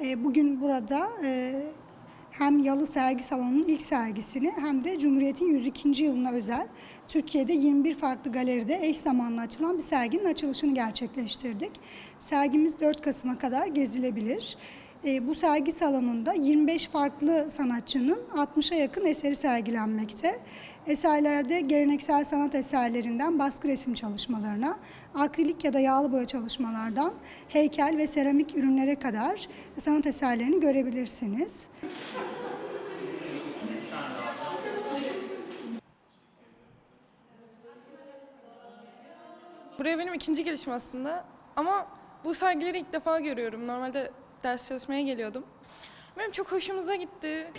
E, bugün burada e, hem Yalı Sergi Salonu'nun ilk sergisini hem de Cumhuriyet'in 102. yılına özel Türkiye'de 21 farklı galeride eş zamanlı açılan bir serginin açılışını gerçekleştirdik. Sergimiz 4 Kasım'a kadar gezilebilir. E, bu sergi salonunda 25 farklı sanatçının 60'a yakın eseri sergilenmekte. Eserlerde geleneksel sanat eserlerinden baskı resim çalışmalarına, akrilik ya da yağlı boya çalışmalardan heykel ve seramik ürünlere kadar sanat eserlerini görebilirsiniz. Buraya benim ikinci gelişim aslında ama bu sergileri ilk defa görüyorum. Normalde ders çalışmaya geliyordum. Benim çok hoşumuza gitti.